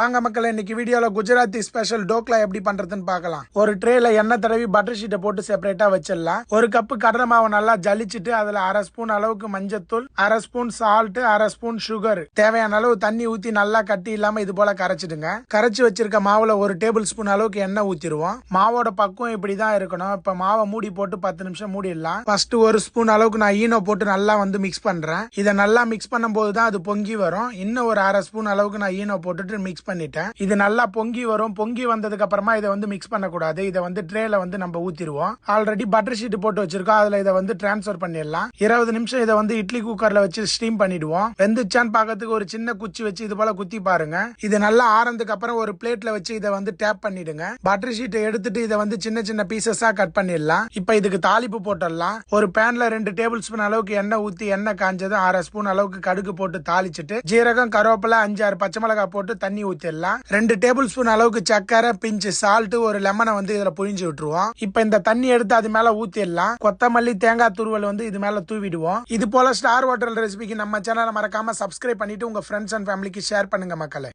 வாங்க மக்கள் இன்னைக்கு வீடியோல குஜராத்தி ஸ்பெஷல் டோக்லா எப்படி பண்றதுன்னு பார்க்கலாம். ஒரு ட்ரேல எண்ணெய் தடவி பட்டர் ஷீட்டை போட்டு செப்பரேட்டா வச்சிடலாம். ஒரு கப்பு கடலை மாவை நல்லா ஜலிச்சுட்டு அதுல அரை ஸ்பூன் அளவுக்கு மஞ்சத்தூள் அரை ஸ்பூன் சால்ட் அரை ஸ்பூன் சுகர் தேவையான அளவு தண்ணி ஊத்தி நல்லா கட்டி இல்லாம இது போல கரைச்சிடுங்க. கரைச்சி வச்சிருக்க மாவுல ஒரு டேபிள் ஸ்பூன் அளவுக்கு எண்ணெய் ஊத்திடுவோம். மாவோட பக்குவம் இப்படிதான் இருக்கணும். இப்ப மாவை மூடி போட்டு பத்து நிமிஷம் மூடிடலாம். ஃபர்ஸ்ட் ஒரு ஸ்பூன் அளவுக்கு நான் ஈனோ போட்டு நல்லா வந்து மிக்ஸ் பண்றேன். இதை நல்லா மிக்ஸ் பண்ணும்போது தான் அது பொங்கி வரும். இன்னும் ஒரு அரை ஸ்பூன் அளவுக்கு நான் ஈனோ போட்டுட்டு மிக்ஸ் பண்ணிட்டேன். இது நல்லா பொங்கி வரும். பொங்கி வந்ததுக்கு அப்புறமா இதை வந்து மிக்ஸ் பண்ணக்கூடாது. இதை வந்து ட்ரேல வந்து நம்ம ஊத்திடுவோம். ஆல்ரெடி பட்டர் ஷீட் போட்டு வச்சிருக்கோம். அதுல இதை வந்து டிரான்ஸ்ஃபர் பண்ணிடலாம். இருபது நிமிஷம் இதை வந்து இட்லி குக்கர்ல வச்சு ஸ்டீம் பண்ணிடுவோம். வெந்துச்சான்னு பாக்கிறதுக்கு ஒரு சின்ன குச்சி வச்சு இது போல குத்தி பாருங்க. இது நல்லா ஆறதுக்கு அப்புறம் ஒரு பிளேட்ல வச்சு இதை வந்து டேப் பண்ணிடுங்க. பட்டர் ஷீட்டை எடுத்துட்டு இதை வந்து சின்ன சின்ன பீசஸா கட் பண்ணிடலாம். இப்போ இதுக்கு தாளிப்பு போட்டுடலாம். ஒரு பேன்ல ரெண்டு டேபிள் ஸ்பூன் அளவுக்கு எண்ணெய் ஊத்தி எண்ணெய் காஞ்சது அரை ஸ்பூன் அளவுக்கு கடுகு போட்டு தாளிச்சிட்டு ஜீரகம் கருவேப்பிலை அஞ்சு ஆறு பச்சை மிளகாய் போட்டு தண்ணி ஊத்திடலாம். ரெண்டு டேபிள் ஸ்பூன் அளவுக்கு சக்கரை பிஞ்சு சால்ட் ஒரு லெமனை வந்து இதுல புழிஞ்சு விட்டுருவோம். இப்போ இந்த தண்ணி எடுத்து அது மேல ஊத்திடலாம். கொத்தமல்லி தேங்காய் துருவல் வந்து இது மேல தூவிடுவோம். இது போல ஸ்டார் ஹோட்டல் ரெசிபிக்கு நம்ம சேனலை மறக்காம சப்ஸ்கிரைப் பண்ணிட்டு உங்க ஃப்ரெண்ட்ஸ் அண்ட் ஃபேமிலிக்கு ஷேர் பண்ணுங்க மக்களை.